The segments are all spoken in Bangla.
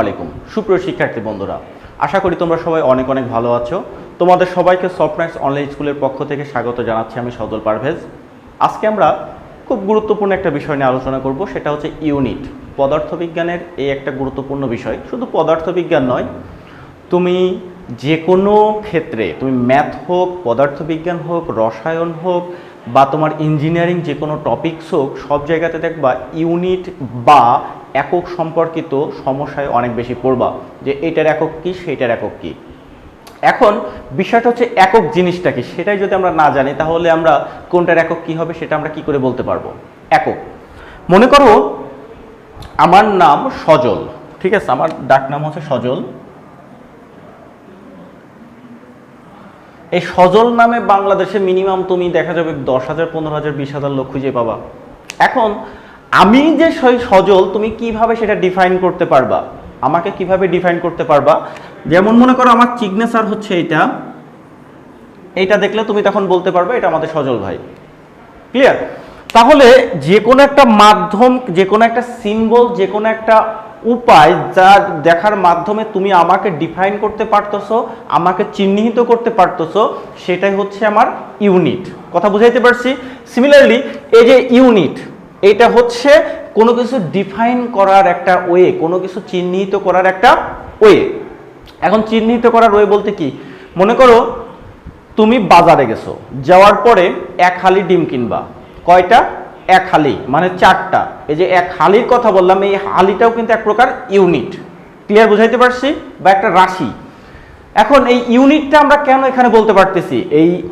আলাইকুম। সুপ্রিয় শিক্ষার্থী বন্ধুরা, আশা করি তোমরা সবাই অনেক অনেক ভালো আছো। তোমাদের সবাইকে সফটম্যাক্স অনলাইন স্কুলের পক্ষ থেকে স্বাগত জানাচ্ছি আমি সদল পারভেজ। আজকে আমরা খুব গুরুত্বপূর্ণ একটা বিষয় নিয়ে আলোচনা করব, সেটা হচ্ছে ইউনিট, পদার্থবিজ্ঞানের এই একটা গুরুত্বপূর্ণ বিষয়। শুধু পদার্থবিজ্ঞান নয়, তুমি যে কোনো ক্ষেত্রে, তুমি ম্যাথ হোক, পদার্থবিজ্ঞান হোক, রসায়ন হোক বা তোমার ইঞ্জিনিয়ারিং যে কোনো টপিকস হোক, সব জায়গাতে দেখবা ইউনিট বা একক সম্পর্কিত সমস্যায় অনেক বেশি পড়বা, যে এটার একক কি, সেটার একক কি। এখন বিষয়টা হচ্ছে একক জিনিসটা কি, সেটাই যদি আমরা না জানি, তাহলে আমরা কোনটার একক কি হবে, সেটা আমরা কি করে বলতে পারব? একক। মনে করো, আমার নাম সজল, ঠিক আছে? আমার ডাক নাম হচ্ছে সজল। এই সজল নামে বাংলাদেশে মিনিমাম তুমি দেখা যাবে দশ হাজার, পনেরো হাজার, বিশ হাজার লোক খুঁজে পাবা। এখন, আমি যে সেই সজল, তুমি কীভাবে সেটা ডিফাইন করতে পারবা? আমাকে কীভাবে ডিফাইন করতে পারবা? যেমন মনে করো আমার সিগনেচার হচ্ছে এটা এইটা দেখলে তুমি তখন বলতে পারবে, এটা আমাদের সজল ভাই। ক্লিয়ার তাহলে যে কোনো একটা মাধ্যম, যে কোনো একটা সিম্বল যে কোনো একটা উপায় যা দেখার মাধ্যমে তুমি আমাকে ডিফাইন করতে পারতেছো, আমাকে চিহ্নিত করতে পারতেছো, সেটাই হচ্ছে আমার ইউনিট কথা বুঝাইতে পারছি? সিমিলারলি এই যে ইউনিট এটা হচ্ছে কোনো কিছু ডিফাইন করার একটা ওয়ে কোনো কিছু চিহ্নিত করার একটা ওয়ে এখন চিহ্নিত করার ওয়ে বলতে কি? মনে করো, তুমি বাজারে গেছো, যাওয়ার পরে এক হালি ডিম কিনবা। কয়টা? এক হালি মানে চারটা। এই যে এক হালির কথা বললাম, এই হালিটাও কিন্তু এক প্রকার ইউনিট ক্লিয়ার বুঝাইতে পারছি? বা একটা রাশি। এখন এই ইউনিটটা আমরা কেন এখানে বলতে পারতেছি? এই,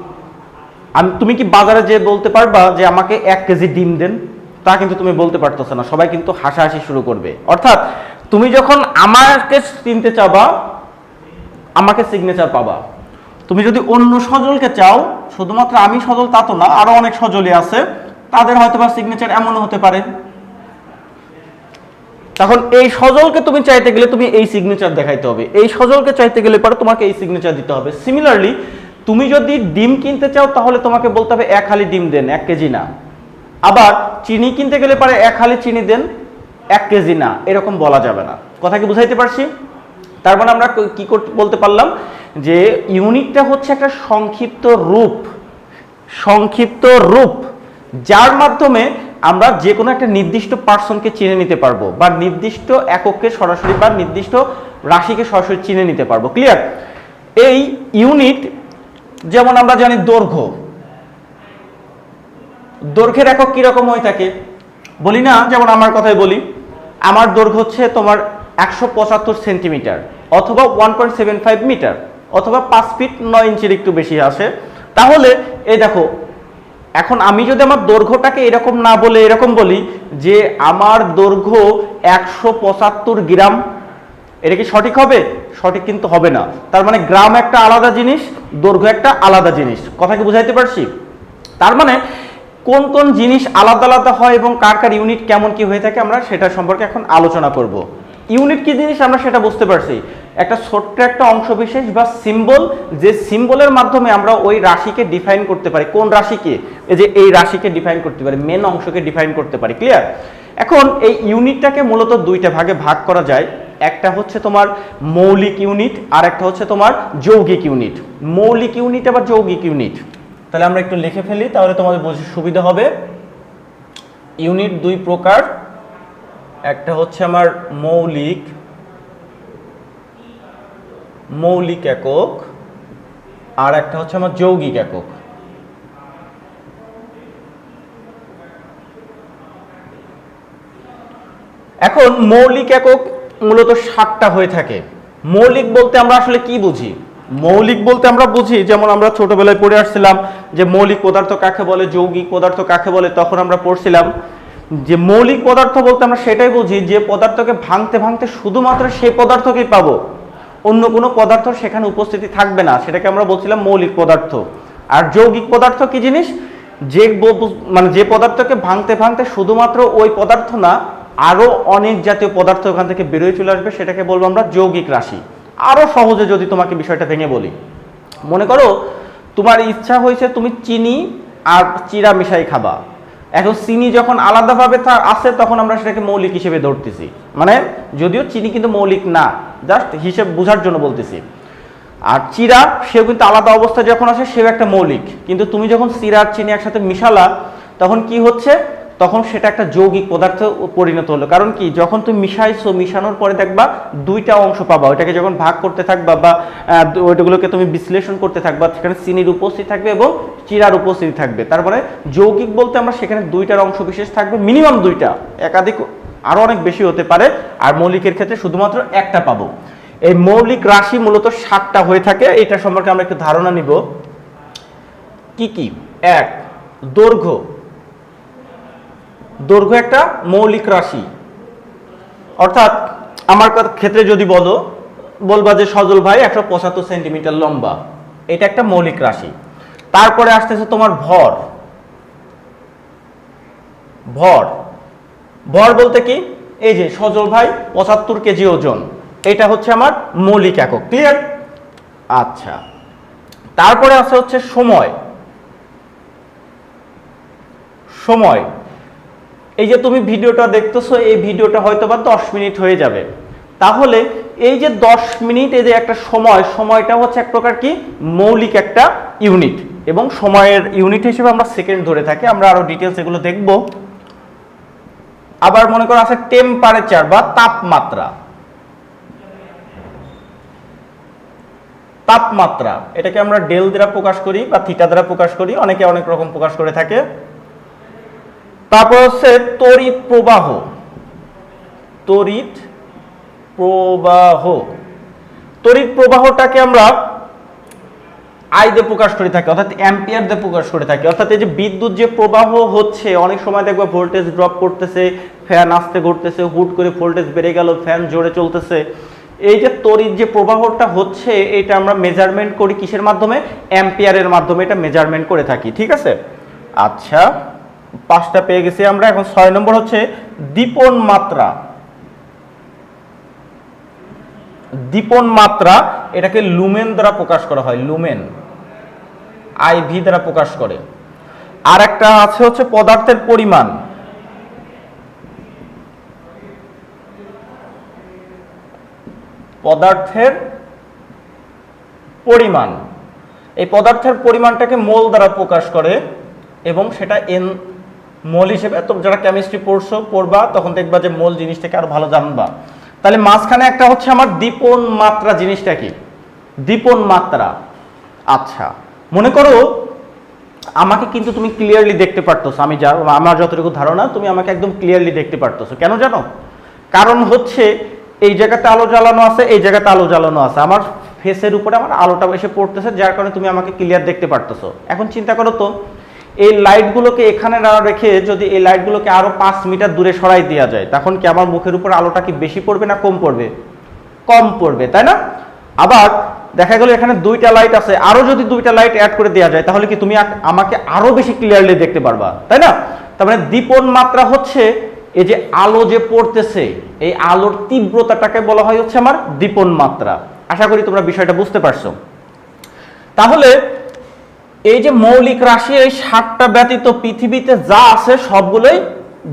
আমি, তুমি কি বাজারে যে বলতে পারবা যে আমাকে এক কেজি ডিম দেন, তা কিন্তু তুমি বলতে পারতেছো না। সবাই কিন্তু হাসাহাসি শুরু করবে। অর্থাৎ, তুমি যখন আমাকে চিনতে চাবা, আমাকে সিগনেচার পাবা। তুমি যদি অন্য সজলকে চাও, শুধুমাত্র আমি সজল তা তো না, আরও অনেক সজলই আছে। তাদের হয়তো বা সিগনেচার এমনও হতে পারে। তখন এই সজলকে তুমি চাইতে গেলে তুমি এই সিগনেচার দেখাইতে হবে। এই সজলকে চাইতে গেলে পরে তোমাকে এই সিগনেচার দিতে হবে। সিমিলারলি তুমি যদি ডিম কিনতে চাও, তাহলে তোমাকে বলতে হবে, এক হালি ডিম দেন, এক কেজি না। আবার চিনি কিনতে গেলে পরে, এক হালি চিনি দেন, এক কেজি না। এরকম বলা যাবে না। কথা কি বুঝাইতে পারছি? তার মানে আমরা কি করতে, বলতে পারলাম যে, ইউনিটটা হচ্ছে একটা সংক্ষিপ্ত রূপ। সংক্ষিপ্ত রূপ। যার মাধ্যমে আমরা যে কোনো একটা নির্দিষ্ট পার্সনকে চিনে নিতে পারব বা নির্দিষ্ট একককে সরাসরি বা নির্দিষ্ট রাশিকে সরাসরি চিনে নিতে পারব। ক্লিয়ার এই ইউনিট যেমন আমরা জানি দৈর্ঘ্য। দৈর্ঘ্যের একক কীরকম হয়ে থাকে? বলি না, যেমন আমার কথাই বলি, আমার দৈর্ঘ্য হচ্ছে তোমার একশো পঁচাত্তর সেন্টিমিটার অথবা one point seven five metre অথবা পাঁচ ফিট নয় ইঞ্চির একটু বেশি আসে তাহলে, এই দেখো এখন আমি যদি আমার দৈর্ঘ্যটাকে এরকম না বলে এরকম বলি যে আমার দৈর্ঘ্য একশো পঁচাত্তর গ্রাম, এটা কি সঠিক হবে? সঠিক কিন্তু হবে না। তার মানে গ্রাম একটা আলাদা জিনিস, দৈর্ঘ্য একটা আলাদা জিনিস। কথা কি বুঝাইতে পারছি? তার মানে কোন কোন জিনিস আলাদা আলাদা হয় এবং কার কার ইউনিট কেমন কি হয়ে থাকে আমরা সেটা সম্পর্কে এখন আলোচনা করব। ইউনিট কি জিনিস? আমরা সেটা বুঝতে পারছি। একটা ছোট্ট একটা অংশ বিশেষ বা সিম্বল যে সিম্বলের মাধ্যমে আমরা ওই রাশিকে ডিফাইন করতে পারি। কোন রাশিকে যে এই রাশিকে ডিফাইন করতে পারি মেন অংশকে ডিফাইন করতে পারি ক্লিয়ার এখন এই ইউনিটটাকে মূলত দুইটা ভাগে ভাগ করা যায়। একটা হচ্ছে তোমার মৌলিক ইউনিট, আর একটা হচ্ছে তোমার যৌগিক ইউনিট। মৌলিক ইউনিট আবার যৌগিক ইউনিট। তাহলে আমরা একটু লিখে ফেলি, তাহলে তোমাদের বুঝতে সুবিধা হবে। ইউনিট দুই প্রকার একটা হচ্ছে আমার মৌলিক মৌলিক একক, আর একটা হচ্ছে আমার যৌগিক একক। এখন মৌলিক একক মূলত সাতটা হয়ে থাকে। মৌলিক বলতে আমরা আসলে কি বুঝি? মৌলিক বলতে আমরা বুঝি, যেমন আমরা ছোটবেলায় পড়ে আসছিলাম যে মৌলিক পদার্থ কাকে বলে, যৌগিক পদার্থ কাকে বলে, তখন আমরা পড়ছিলাম যে মৌলিক পদার্থ বলতে আমরা সেটাই বুঝি, যে পদার্থকে ভাঙতে ভাঙতে শুধুমাত্র সেই পদার্থকেই পাবো। অন্য কোনো পদার্থ সেখানে উপস্থিতি থাকবে না। সেটাকে আমরা বলছিলাম মৌলিক পদার্থ। আর যৌগিক পদার্থ কি জিনিস? যে মানে যে পদার্থকে ভাঙতে ভাঙতে শুধুমাত্র ওই পদার্থ না, আরও অনেক জাতীয় পদার্থ ওখান থেকে বেরোয় চলে আসবে। সেটাকে বলব আমরা যৌগিক রাশি। আরও সহজে যদি তোমাকে বিষয়টা ভেঙে বলি। মনে করো, তোমার ইচ্ছা হয়েছে তুমি চিনি আর চিরা মিশাই খাবা। এখন চিনি যখন আলাদাভাবে তার আছে, তখন আমরা সেটাকে মৌলিক হিসেবে ধরতেছি। মানে যদিও চিনি কিন্তু মৌলিক না জাস্ট হিসেব বোঝার জন্য বলতেছি। আর চিরা, সেও কিন্তু আলাদা অবস্থা যখন আসে, সেও একটা মৌলিক। কিন্তু তুমি যখন চিরা আর চিনি একসাথে মিশালা, তখন কি হচ্ছে? তখন সেটা একটা যৌগিক পদার্থ পরিণত হলো। কারণ কি? যখন তুমি মিশাইছো, মিশানোর পরে দেখবা দুইটা অংশ পাবা। ওইটাকে যখন ভাগ করতে থাকবা বা ওইটাগুলোকে তুমি বিশ্লেষণ করতে থাকবা, সেখানে চিনির উপস্থিতি থাকবে এবং চিরার উপস্থিতি থাকবে। তারপরে যৌগিক বলতে আমরা সেখানে দুইটার অংশ বিশেষ থাকবে, মিনিমাম দুইটা। একাধিক আরও অনেক বেশি হতে পারে। আর মৌলিকের ক্ষেত্রে শুধুমাত্র একটা পাবো। এই মৌলিক রাশি মূলত সাতটা হয়ে থাকে। এটা সম্পর্কে আমরা একটু ধারণা নিব। কি কি? এক, দৈর্ঘ্য। দৈর্ঘ্য একটা মৌলিক রাশি। অর্থাৎ আমার ক্ষেত্রে যদি বলো, বলবা যে সজল ভাই একশো পঁচাত্তর সেন্টিমিটার লম্বা। এটা একটা মৌলিক রাশি। তারপরে আসতেছে তোমার ভর। ভর। ভর বলতে কি? এই যে সজল ভাই পঁচাত্তর কেজি ওজন। এটা হচ্ছে আমার মৌলিক একক। ক্লিয়ার আচ্ছা। তারপরে আছে হচ্ছে সময়। সময়। এই যে তুমি ভিডিওটা দেখতেছো, এই ভিডিওটা হয়তো বা দশ মিনিট হয়ে যাবে। তাহলে এই যে দশ মিনিট, এই যে একটা সময়, সময়টা হচ্ছে এক প্রকার কি? মৌলিক একটা ইউনিট। এবং সময়ের ইউনিট হিসেবে আমরা সেকেন্ড ধরে থাকি। আমরা আরও ডিটেলস এগুলো দেখব। আবার মনে করো আছে টেম্পারেচার বা তাপমাত্রা। তাপমাত্রা, এটাকে আমরা ডেল দ্বারা প্রকাশ করি বা থিটা দ্বারা প্রকাশ করি। অনেকে অনেক রকম প্রকাশ করে থাকে। তারপর হচ্ছে তড়িৎ প্রবাহ। তড়িৎ প্রবাহ। তড়িৎ প্রবাহটাকে আমরা আই দিয়ে প্রকাশ করে থাকি, অর্থাৎ অ্যাম্পিয়ার দিয়ে প্রকাশ করে থাকি। অর্থাৎ এই যে বিদ্যুৎ যে প্রবাহ হচ্ছে, অনেক সময় দেখবা ভোল্টেজ ড্রপ করতেছে ফ্যান আসতে ঘুরতেছে, হুট করে ভোল্টেজ বেড়ে গেল ফ্যান জোরে চলতেছে। এই যে তড়িৎ যে প্রবাহটা হচ্ছে, এটা আমরা মেজারমেন্ট করি কিসের মাধ্যমে? অ্যাম্পিয়ারের মাধ্যমে এটা মেজারমেন্ট করে থাকি, ঠিক আছে? আচ্ছা পাঁচটা পেয়ে গেছি আমরা। এখন ছয় নম্বর হচ্ছে দীপন মাত্রা। দীপন মাত্রা, এটাকে লুমেন দ্বারা প্রকাশ করা হয়, লুমেন। আইভি দ্বারা প্রকাশ করে। আর একটা আছে হচ্ছে পদার্থের পরিমাণ। পদার্থের পরিমাণ। এই পদার্থের পরিমাণটাকে মোল দ্বারা প্রকাশ করে এবং সেটা এন মোল হিসেবে যারা কেমিস্ট্রি পড়ছো, পড়বা, তখন দেখবা যে মোল জিনিসটাকে আরও ভালো জানবা। তাহলে মাঝখানে একটা হচ্ছে আমার দীপন মাত্রা জিনিসটা কি? দীপন মাত্রা। আচ্ছা মনে করো আমাকে কিন্তু তুমি ক্লিয়ারলি দেখতে পারতেছো, আমি যা, আমার যতটুকু ধারণা, তুমি আমাকে একদম ক্লিয়ারলি দেখতে পারতেছো। কেন জানো? কারণ হচ্ছে এই জায়গাতে আলো জ্বালানো আছে, এই জায়গাতে আলো জ্বালানো আছে। আমার ফেসের উপরে আমার আলোটা এসে পড়তেছে, যার কারণে তুমি আমাকে ক্লিয়ার দেখতে পারতেছো। এখন চিন্তা করো তো এই লাইটগুলোকে এখানে রেখে যদি এই লাইটগুলোকে আরও পাঁচ মিটার দূরে সরাই দেওয়া যায়, তখন কি আমার মুখের উপর আলোটা কি বেশি পড়বে না কম পড়বে? কম পড়বে, তাই না? আবার দেখা গেল এখানে দুইটা লাইট আছে, আরও যদি দুইটা লাইট অ্যাড করে দেওয়া যায়, তাহলে কি তুমি আমাকে আরও বেশি ক্লিয়ারলি দেখতে পারবা, তাই না? তার মানে দীপন মাত্রা হচ্ছে এই যে আলো যে পড়তেছে, এই আলোর তীব্রতাটাকে বলা হয় হচ্ছে আমার দীপন মাত্রা। আশা করি তোমরা বিষয়টা বুঝতে পারছ। তাহলে এই যে মৌলিক রাশি, এই সাতটা ব্যতীত পৃথিবীতে যা আছে সবগুলোই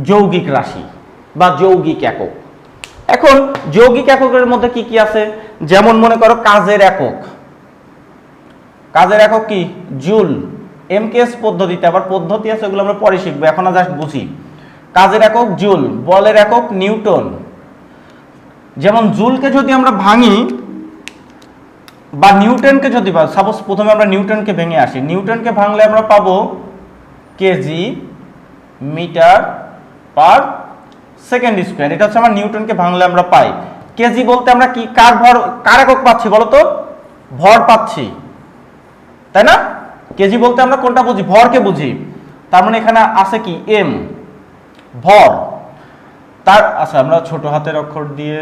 যৌগিক রাশি বা যৌগিক একক। এখন যৌগিক এককের মধ্যে কি কি আছে? যেমন মনে করো কাজের একক। কাজের একক কি? জুল, এমকেএস পদ্ধতিতে। আবার পদ্ধতি আছে, ওগুলো আমরা পরে শিখব। এখন জাস্ট বুঝি। কাজের একক জুল, বলের একক নিউটন। যেমন জুলকে যদি আমরা ভাঙি বা নিউটনকে যদি সাপোজ প্রথমে আমরা নিউটনকে ভেঙে আসি নিউটনকে ভাঙলে আমরা পাবো KG metre per second square. এটা হচ্ছে আমার নিউটনকে ভাঙলে আমরা পাই। কেজি বলতে আমরা কি, কার ভর, কার একক পাচ্ছি বলো তো ভর পাচ্ছি। তাই না? কেজি বলতে আমরা কোনটা বুঝি? ভরকে বুঝি। তার মানে এখানে আছে কি? এম ভর। তার আচ্ছা আমরা ছোট হাতের অক্ষর দিয়ে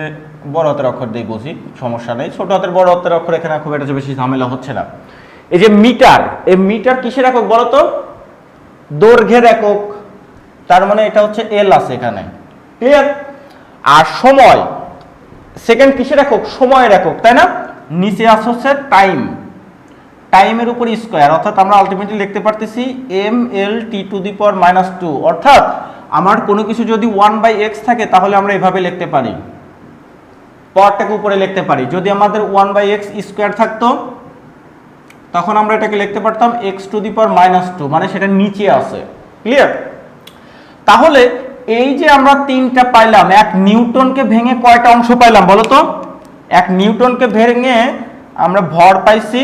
বড় হাতের অক্ষর দিয়ে বুঝি, সমস্যা নেই। ছোট হাতের বড় হাতের অক্ষর এখানে খুব একটা বেশি ঝামেলা হচ্ছে না। এই যে মিটার, এই মিটার কিসের একক বলতো দৈর্ঘ্যের একক। তার মানে এটা হচ্ছে এল আছে এখানে। ক্লিয়ার আর সময় সেকেন্ড কিসের একক? সময়ের একক, তাই না? নিচে আছে হচ্ছে টাইম টাইমের উপর স্কোয়ার অর্থাৎ আমরা আলটিমেটলি লিখতে পারতেছি M L T to the power minus two অর্থাৎ, আমার কোনো কিছু যদি ওয়ান বাই এক্স থাকে, তাহলে আমরা এভাবে লিখতে পারি। পাওয়ারটাকে উপরে লিখতে পারি। যদি আমাদের ওয়ান বাই এক্স স্কোয়ার থাকতো, তখন আমরা এটাকে লিখতে পারতাম X to the power minus two মানে সেটা নিচে আছে। ক্লিয়ার তাহলে এই যে আমরা তিনটা পাইলাম, এক নিউটনকে ভেঙে কয়টা অংশ পাইলাম বলো তো? এক নিউটনকে ভেঙে আমরা ভর পাইছি,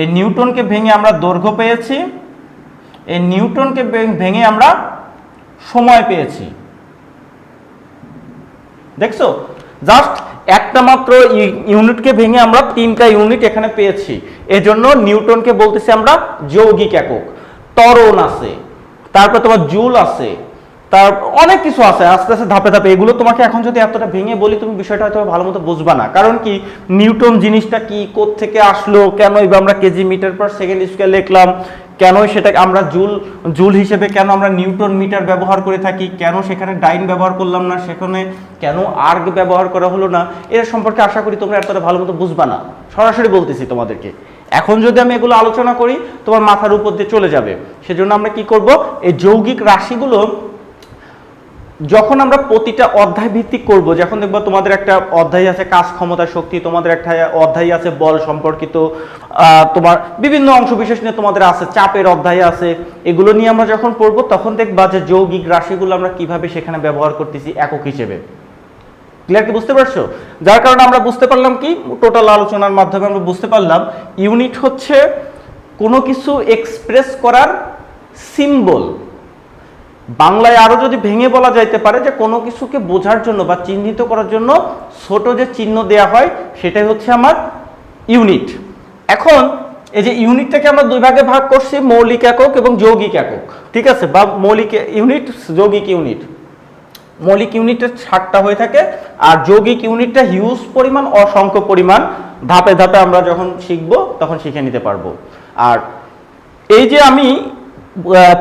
এই নিউটনকে ভেঙে আমরা দৈর্ঘ্য পেয়েছি, এই নিউটনকে ভেঙে আমরা সময় পেয়েছি। দেখছ? জাস্ট একটা মাত্র ইউনিটকে ভেঙে আমরা তিনটা ইউনিট এখানে পেয়েছি। এজন্য নিউটনকে বলতেছি আমরা যৌগিক একক। তরণ আছে, তারপর তোমার জুল আছে, তার অনেক কিছু আছে, আস্তে আস্তে ধাপে ধাপে। এগুলো তোমাকে এখন যদি এতটা ভেঙে বলি, তুমি বিষয়টা হয়তো ভালো মতো বুঝবা না। কারণ কি, নিউটন জিনিসটা কি থেকে আসলো, কেনই বা আমরা KG metre per second square লিখলাম কেন সেটা আমরা জুল জুল হিসেবে কেন আমরা নিউটন মিটার ব্যবহার করে থাকি? কেন সেখানে ডাইন ব্যবহার করলাম না? সেখানে কেন আর্গ ব্যবহার করা হলো না? এর সম্পর্কে আশা করি তোমরা এতটা ভালো মতো বুঝবা না। সরাসরি বলতেছি তোমাদেরকে। এখন যদি আমি এগুলো আলোচনা করি, তোমার মাথার উপর দিয়ে চলে যাবে। সেজন্য আমরা কি করব? এই যৌগিক রাশিগুলো যখন আমরা প্রতিটা অধ্যায় ভিত্তিক করব, যখন দেখব তোমাদের একটা অধ্যায় আছে কাজ, ক্ষমতা, শক্তি, তোমাদের একটা অধ্যায় আছে বল সম্পর্কিত তোমার বিভিন্ন অংশ বিশেষ নিয়ে তোমাদের আছে, চাপের অধ্যায় আছে, এগুলো নিয়ে আমরা যখন পড়ব, তখন দেখবা যে যৌগিক রাশিগুলো আমরা কীভাবে সেখানে ব্যবহার করতেছি একক হিসেবে। ক্লিয়ার কি বুঝতে পারছ? যার কারণে আমরা বুঝতে পারলাম কি? টোটাল আলোচনার মাধ্যমে আমরা বুঝতে পারলাম ইউনিট হচ্ছে কোনো কিছু এক্সপ্রেস করার সিম্বল বাংলায় আরও যদি ভেঙে বলা যাইতে পারে যে কোনো কিছুকে বোঝার জন্য বা চিহ্নিত করার জন্য ছোট যে চিহ্ন দেয়া হয়, সেটাই হচ্ছে আমার ইউনিট এখন এই যে ইউনিটটাকে আমরা দুই ভাগে ভাগ করছি, মৌলিক একক এবং যৌগিক একক। ঠিক আছে? বা মৌলিক ইউনিট যৌগিক ইউনিট মৌলিক ইউনিটের ষাটটা হয়ে থাকে আর যৌগিক ইউনিটটা হিউজ পরিমাণ, অসংখ্য পরিমাণ। ধাপে ধাপে আমরা যখন শিখব, তখন শিখে নিতে পারব। আর এই যে আমি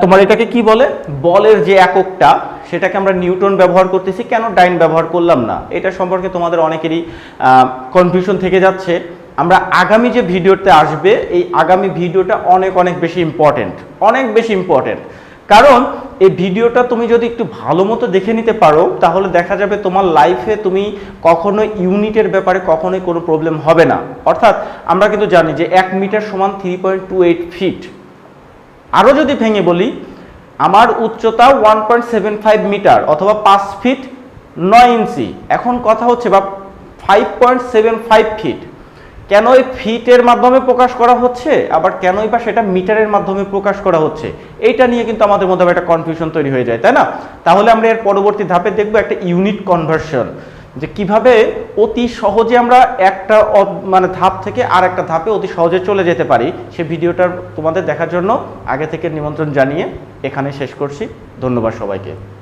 তোমার এটাকে কি বলে? বলের যে এককটা, সেটাকে আমরা নিউটন ব্যবহার করতেছি। কেন ডাইন ব্যবহার করলাম না? এটা সম্পর্কে তোমাদের অনেকেরই কনফিউশন থেকে যাচ্ছে। আমরা আগামী যে ভিডিওতে আসবে, এই আগামী ভিডিওটা অনেক অনেক বেশি ইম্পর্টেন্ট অনেক বেশি ইম্পর্টেন্ট কারণ, এই ভিডিওটা তুমি যদি একটু ভালো মতো দেখে নিতে পারো, তাহলে দেখা যাবে তোমার লাইফে তুমি কখনো ইউনিটের ব্যাপারে কখনোই কোনো প্রবলেম হবে না। অর্থাৎ, আমরা কিন্তু জানি যে এক মিটার সমান three point two eight feet আরও যদি ভেঙে বলি, আমার উচ্চতা one point seven five metre অথবা পাঁচ ফিট নয় ইঞ্চি। এখন কথা হচ্ছে বা five point seven five feet কেন এই ফিটের মাধ্যমে প্রকাশ করা হচ্ছে? আবার কেনই বা সেটা মিটারের মাধ্যমে প্রকাশ করা হচ্ছে? এইটা নিয়ে কিন্তু আমাদের মধ্যে একটা কনফিউশন তৈরি হয়ে যায়, তাই না? তাহলে আমরা এর পরবর্তী ধাপে দেখব একটা ইউনিট কনভার্সন যে কীভাবে অতি সহজে আমরা একটা মানে ধাপ থেকে আর একটা ধাপে অতি সহজে চলে যেতে পারি, সে ভিডিওটা তোমাদের দেখার জন্য আগে থেকে নিমন্ত্রণ জানিয়ে এখানে শেষ করছি। ধন্যবাদ সবাইকে।